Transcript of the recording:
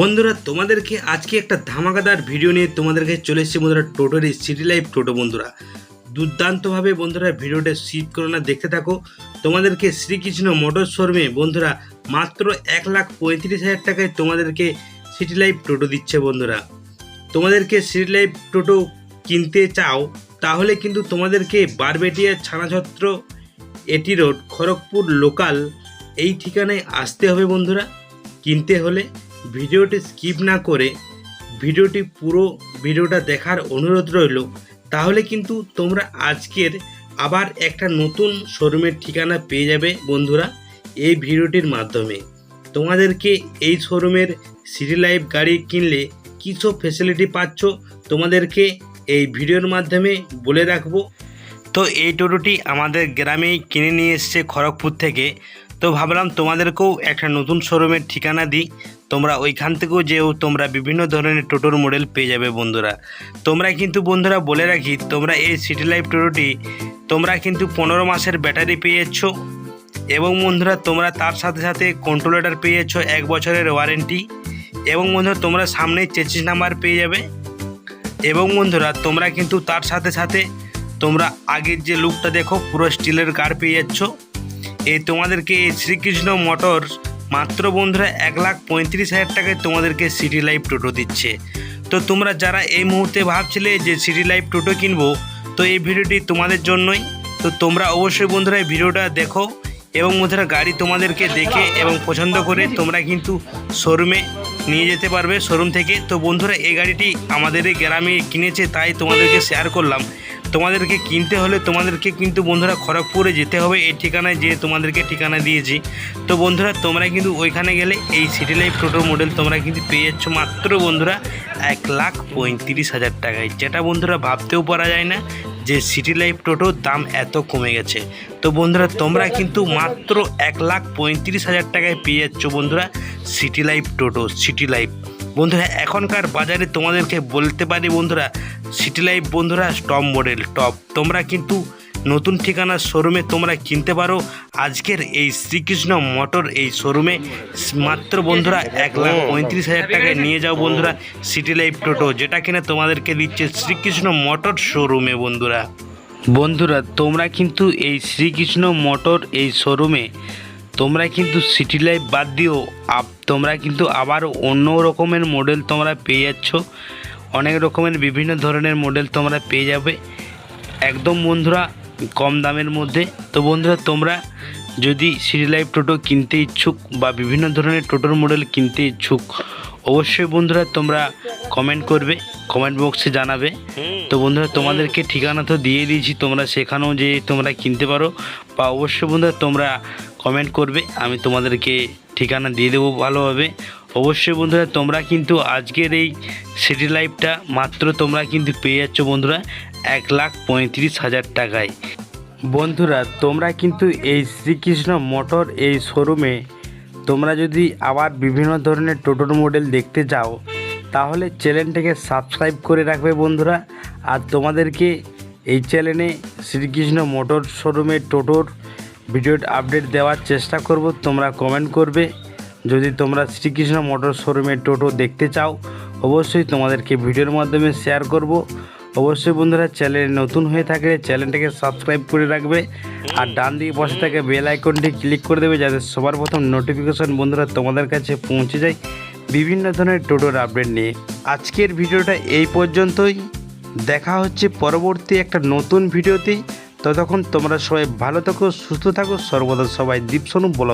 বন্ধুরা, তোমাদেরকে আজকে একটা ধামাকাদার ভিডিও নিয়ে তোমাদেরকে চলে এসেছি বন্ধুরা টোটোর এই সিটি লাইফ টোটো বন্ধুরা। দুর্দান্তভাবে বন্ধুরা ভিডিওটা সিপ করো না, দেখতে থাকো। তোমাদেরকে শ্রীকৃষ্ণ মোটর শোরুমে বন্ধুরা, মাত্র এক লাখ পঁয়ত্রিশ হাজার টাকায় তোমাদেরকে সিটি লাইফ টোটো দিচ্ছে বন্ধুরা। তোমাদেরকে সিটি লাইফ টোটো কিনতে চাও, তাহলে কিন্তু তোমাদেরকে বারবেটিয়া ছানাছত্র, এটি রোড, খড়গপুর লোকাল, এই ঠিকানায় আসতে হবে বন্ধুরা। কিনতে হলে ভিডিওটি স্কিপ না করে ভিডিওটি পুরো ভিডিওটা দেখার অনুরোধ রইল, তাহলে কিন্তু তোমরা আজকের আবার একটা নতুন শোরুমের ঠিকানা পেয়ে যাবে বন্ধুরা এই ভিডিওটির মাধ্যমে। তোমাদেরকে এই শোরুমের সিটি লাইফ গাড়ি কিনলে কী সব ফেসিলিটি পাচ্ছ, তোমাদেরকে এই ভিডিওর মাধ্যমে বলে রাখব। তো এই টোটোটি আমাদের গ্রামেই কিনে নিয়ে এসছে খড়গপুর থেকে। তো ভাবলাম তোমাদেরকেও একটা নতুন শোরুমের ঠিকানা দিই। তোমরা ওইখান থেকেও যেও, তোমরা বিভিন্ন ধরনের টোটোর মডেল পেয়ে যাবে বন্ধুরা। তোমরা কিন্তু বন্ধুরা বলে রাখি, তোমরা এই সিটি লাইফ টোটোটি তোমরা কিন্তু পনেরো মাসের ব্যাটারি পেয়ে যাচ্ছ এবং বন্ধুরা তোমরা তার সাথে সাথে কন্ট্রোলেটার পেয়ে যাচ্ছ এক বছরের ওয়ারেন্টি এবং বন্ধুরা তোমরা সামনে চেচিস নাম্বার পেয়ে যাবে এবং বন্ধুরা তোমরা কিন্তু তার সাথে সাথে তোমরা আগের যে লুকটা দেখো, পুরো স্টিলের গার্ড পেয়ে যাচ্ছ। এই তোমাদেরকে এই শ্রীকৃষ্ণ মোটর মাত্র বন্ধুরা এক লাখ পঁয়ত্রিশ হাজার টাকায় তোমাদেরকে সিটি লাইফ টোটো দিচ্ছে। তো তোমরা যারা এই মুহূর্তে ভাবছিলে যে সিটি লাইফ টোটো কিনবো, তো এই ভিডিওটি তোমাদের জন্যই। তো তোমরা অবশ্যই বন্ধুরা এই ভিডিওটা দেখো এবং বন্ধুরা গাড়ি তোমাদেরকে দেখে এবং পছন্দ করে তোমরা কিন্তু শোরুমে নিয়ে যেতে পারবে, শোরুম থেকে। তো বন্ধুরা এই গাড়িটি আমাদের গ্রামে কিনেছে, তাই তোমাদেরকে শেয়ার করলাম। তোমাদেরকে কিনতে হলে তোমাদেরকে কিন্তু বন্ধুরা খড়গপুরে যেতে হবে। এই ঠিকানায় যে তোমাদেরকে ঠিকানা দিয়েছি। তো বন্ধুরা, তোমরা কিন্তু ওইখানে গেলে এই সিটি লাইফ টোটো মডেল তোমরা কিন্তু পেয়ে যাচ্ছ মাত্র বন্ধুরা এক লাখ পঁয়ত্রিশ হাজার টাকায়। যেটা বন্ধুরা ভাবতেও পারা যায় না যে সিটি লাইফ টোটোর দাম এত কমে গেছে। তো বন্ধুরা, তোমরা কিন্তু মাত্র এক লাখ পঁয়ত্রিশ হাজার টাকায় পেয়ে যাচ্ছ বন্ধুরা city life toto city life বন্ধুরা, এখনকার বাজারে তোমাদেরকে বলতে পারি বন্ধুরা সিটি লাইফ বন্ধুরা টপ মডেল টপ তোমরা কিন্তু নতুন ঠিকানার শোরুমে তোমরা কিনতে পারো। আজকের এই শ্রীকৃষ্ণ মোটর এই শোরুমে মাত্র বন্ধুরা এক লাখ পঁয়ত্রিশ হাজার টাকায় নিয়ে যাও বন্ধুরা সিটি লাইফ টোটো যেটা কিনা তোমাদেরকে দিচ্ছে শ্রীকৃষ্ণ মোটর শোরুমে বন্ধুরা। বন্ধুরা, তোমরা কিন্তু এই শ্রীকৃষ্ণ মোটর এই শোরুমে তোমরা কিন্তু সিটি লাইফ বাদ দিও। আপ তোমরা কিন্তু আবার অন্য রকমের মডেল তোমরা পেয়ে যাচ্ছ। অনেক রকমের বিভিন্ন ধরনের মডেল তোমরা পেয়ে যাবে। একদম বন্ধুরা কম দামের মধ্যে। তো বন্ধুরা তোমরা যদি সিটি লাইফ টোটো কিনতে ইচ্ছুক বা বিভিন্ন ধরনের টোটোর মডেল কিনতে ইচ্ছুক অবশ্যই বন্ধুরা তোমরা কমেন্ট করবে কমেন্ট বক্সে জানাবে। তো বন্ধুরা তোমাদেরকে ঠিকানা তো দিয়ে দিয়েছি তোমরা সেখানেও যে তোমরা কিনতে পারো। বা অবশ্যই বন্ধুরা তোমরা কমেন্ট করবে, আমি তোমাদেরকে ঠিকানা দিয়ে দেবো ভালোভাবে। অবশ্যই বন্ধুরা, তোমরা কিন্তু আজকের এই সিটি লাইফটা মাত্র তোমরা কিন্তু পেয়ে যাচ্ছ বন্ধুরা, এক লাখ পঁয়ত্রিশ হাজার টাকায়। বন্ধুরা, তোমরা কিন্তু এই শ্রীকৃষ্ণ মোটর এই শোরুমে তোমরা যদি আবার বিভিন্ন ধরনের টোটোর মডেল দেখতে চাও তাহলে চ্যানেলটাকে সাবস্ক্রাইব করে রাখবে বন্ধুরা। আর তোমাদেরকে এই চ্যানেলে শ্রীকৃষ্ণ মোটর শোরুমের টোটোর ভিডিওর আপডেট দেওয়ার চেষ্টা করব, তোমরা কমেন্ট করবে। যদি তোমরা শ্রীকৃষ্ণ মোটর শোরুমের টোটো দেখতে চাও, অবশ্যই তোমাদেরকে ভিডিওর মাধ্যমে শেয়ার করব। অবশ্যই বন্ধুরা চ্যানেল নতুন হয়ে থাকলে চ্যানেলটাকে সাবস্ক্রাইব করে রাখবে আর ডান দিকে বসে থাকে বেল আইকনটি ক্লিক করে দেবে, যাতে সবার প্রথম নোটিফিকেশন বন্ধুরা তোমাদের কাছে পৌঁছে যায় বিভিন্ন ধরনের টোটোর আপডেট নিয়ে। আজকের ভিডিওটা এই পর্যন্তই। দেখা হচ্ছে পরবর্তী একটা নতুন ভিডিওতে। ততক্ষণ তোমরা সবাই ভালো থাকো সুস্থ থাকো। সর্বদা সবাই দীপসনু বলো।